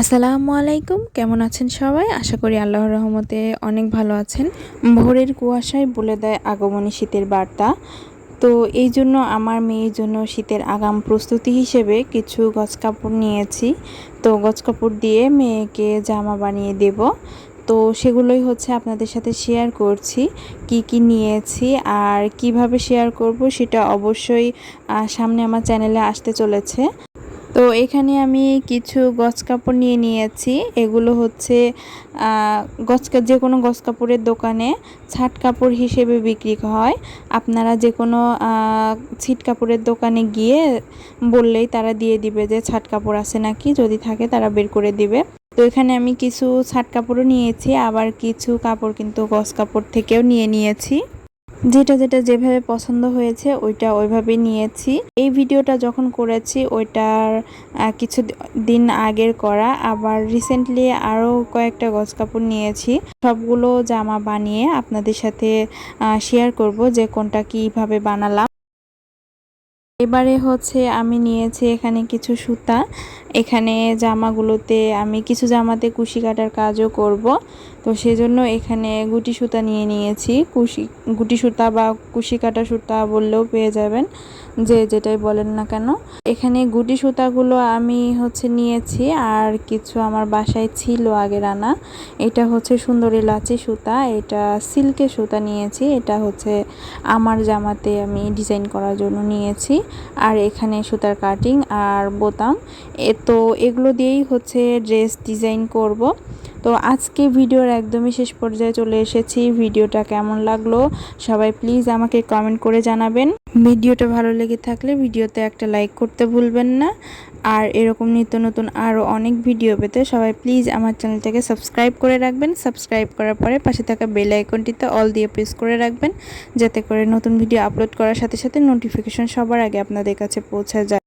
আসসালামু আলাইকুম, কেমন আছেন সবাই? আশা করি আল্লাহর রহমতে অনেক ভালো আছেন। ভোরের কুয়াশায় বলে দেয় আগমনী শীতের বার্তা। তো এই জন্য আমার মেয়ের জন্য শীতের আগাম প্রস্তুতি হিসেবে কিছু গছ কাপড় নিয়েছি। তো গছ কাপড় দিয়ে মেয়েকে জামা বানিয়ে দেব। তো সেগুলোই হচ্ছে আপনাদের সাথে শেয়ার করছি, কি কি নিয়েছি আর কীভাবে শেয়ার করব সেটা অবশ্যই সামনে আমার চ্যানেলে আসতে চলেছে। তো এখানে আমি কিছু গছ কাপড় নিয়ে নিয়েছি। এগুলো হচ্ছে গছ যে কোনো গছ কাপড়ের দোকানে ছাট কাপড় হিসেবে বিক্রি হয়। আপনারা যে কোনো ছিট কাপড়ের দোকানে গিয়ে বললেই তারা দিয়ে দিবে যে ছাট কাপড় আছে নাকি, যদি থাকে তারা বের করে দিবে। তো এখানে আমি কিছু ছাট কাপড়ও নিয়েছি, আবার কিছু কাপড় কিন্তু গছ কাপড় থেকেও নিয়ে নিয়েছি। যেটা যেটা যেভাবে পছন্দ হয়েছে, ওইটা ওইভাবে নিয়েছি। এই ভিডিওটা যখন করেছি, ওইটার কিছু দিন আগের করা। আবার রিসেন্টলি আরও কয়েকটা গজ কাপড় নিয়েছি। সবগুলো জামা বানিয়ে আপনাদের সাথে শেয়ার করব যে কোনটা কীভাবে বানালাম। এবারে হচ্ছে আমি নিয়েছি এখানে কিছু সুতা। এখানে জামাগুলোতে আমি কিছু জামাতে কুশি কাটার কাজও করব। তো সেজন্য এখানে গুটি সুতা নিয়ে নিয়েছি। কুশি গুটি সুতা বা কুশি কাটা সুতা বললেও পেয়ে যাবেন। যে যেটাই বলেন না কেন, এখানে গুটি সুতাগুলো আমি হচ্ছে নিয়েছি আর কিছু আমার বাসায় ছিল আগের আনা এটা হচ্ছে সুন্দরী লাচি সুতা, এটা সিল্কের সুতা নিয়েছি, এটা হচ্ছে আমার জামাতে আমি ডিজাইন করার জন্য নিয়েছি। আর এখানে সুতার কাটিং আর বোতাম, এ তো এগুলো দিয়েই হচ্ছে ড্রেস ডিজাইন করব। তো আজকে ভিডিওর একদমই শেষ পর্যায়ে চলে এসেছি, ভিডিওটা কেমন লাগল সবাই প্লিজ আমাকে কমেন্ট করে জানাবেন। ভিডিওটা ভালো লেগে থাকলে ভিডিওতে একটা লাইক করতে ভুলবেন না। আর এরকম নিত্য নতুন আরও অনেক ভিডিও পেতে সবাই প্লিজ আমার চ্যানেলটাকে সাবস্ক্রাইব করে রাখবেন। সাবস্ক্রাইব করার পরে পাশে থাকা বেল আইকনটিতে অল দিয়ে প্রেস করে রাখবেন। যাতে করে নতুন ভিডিও আপলোড করার সাথে সাথে নোটিফিকেশন সবার আগে আপনাদের কাছে পৌঁছে যায়।